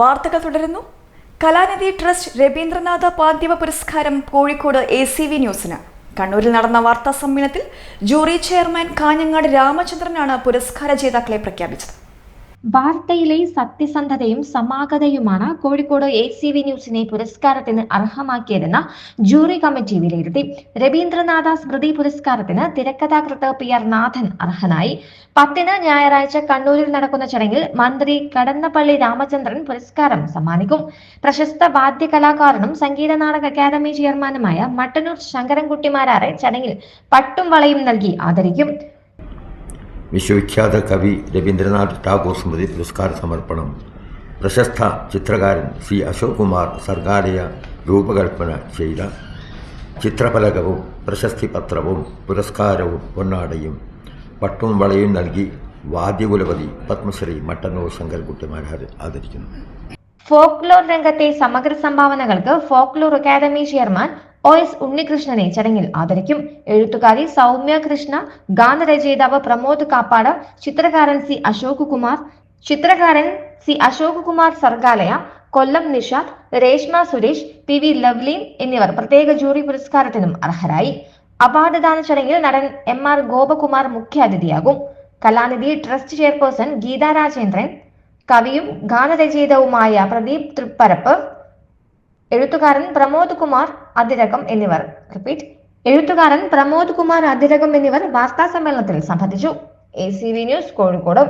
വാർത്തകൾ തുടരുന്നു. കലാനിധി ട്രസ്റ്റ് രവീന്ദ്രനാഥ പാർത്ഥിവ പുരസ്കാരം കോഴിക്കോട് എ സി വി ന്യൂസിന്. കണ്ണൂരിൽ നടന്ന വാർത്താ സമ്മേളനത്തിൽ ജൂറി ചെയർമാൻ കാഞ്ഞങ്ങാട് രാമചന്ദ്രനാണ് പുരസ്കാര ജേതാക്കളെ പ്രഖ്യാപിച്ചത്. വാർത്തയിലെ സത്യസന്ധതയും സമാഗതയുമാണ് കോഴിക്കോട് എ സി വി ന്യൂസിനെ പുരസ്കാരത്തിന് അർഹമാക്കിയതെന്ന് ജൂറി കമ്മിറ്റി വിലയിരുത്തി. രവീന്ദ്രനാഥ സ്മൃതി പുരസ്കാരത്തിന് തിരക്കഥാകൃത്ത് പി ആർ നാഥൻ അർഹനായി. പത്തിന് ഞായറാഴ്ച കണ്ണൂരിൽ നടക്കുന്ന ചടങ്ങിൽ മന്ത്രി കടന്നപ്പള്ളി രാമചന്ദ്രൻ പുരസ്കാരം സമ്മാനിക്കും. പ്രശസ്ത വാദ്യ കലാകാരനും സംഗീത നാടക അക്കാദമി ചെയർമാനുമായ മട്ടന്നൂർ ശങ്കരൻകുട്ടിമാരാറെ ചടങ്ങിൽ പട്ടും വളയും നൽകി ആദരിക്കും. വിശ്വവിഖ്യാത കവി രവീന്ദ്രനാഥ് ടാഗോർ സ്മൃതി പുരസ്കാര സമർപ്പണം. പ്രശസ്ത ചിത്രകാരൻ സി അശോക് കുമാർ സർഗാലയ രൂപകൽപ്പന ചെയ്ത ചിത്രഫലകവും പ്രശസ്തി പത്രവും പുരസ്കാരവും പൊന്നാടയും. പട്ടും വളയും നൽകി വാദ്യകുലപതി പത്മശ്രീ മട്ടന്നൂർ ശങ്കർകുട്ടിമാരാർ ആദരിക്കുന്നു. ഫോക്ലോർ രംഗത്തെ സമഗ്ര സംഭാവനകൾക്ക് folklore academy chairman O S ഉണ്ണികൃഷ്ണനെ ചടങ്ങിൽ ആദരിക്കും. എഴുത്തുകാരി സൗമ്യ കൃഷ്ണ ഗാനരചയിതാവ് പ്രമോദ് കാപ്പാട് ചിത്രകാരൻ സി അശോക് കുമാർ ചിത്രകാരൻ C Ashok Kumar Sargalaya Kollam Nishad Reshma Suresh P V Lovleen എന്നിവർ പ്രത്യേക ജൂറി പുരസ്കാരത്തിനും അർഹരായി. അവാർഡ് ദാന ചടങ്ങിൽ നടൻ എം ആർ ഗോപകുമാർ മുഖ്യാതിഥിയാകും. കലാനിധി ട്രസ്റ്റ് ചെയർപേഴ്സൺ ഗീതാ രാജേന്ദ്രൻ കവിയും ഗാനരചയിതാവുമായ പ്രദീപ് തൃപ്പരപ്പ് എഴുത്തുകാരൻ പ്രമോദ് കുമാർ അതിരകം എന്നിവർ. റിപ്പീറ്റ് എഴുത്തുകാരൻ പ്രമോദ് കുമാർ അതിരകം എന്നിവർ വാർത്താ സമ്മേളനത്തിൽ സംബന്ധിച്ചു. A C V news Kozhikode.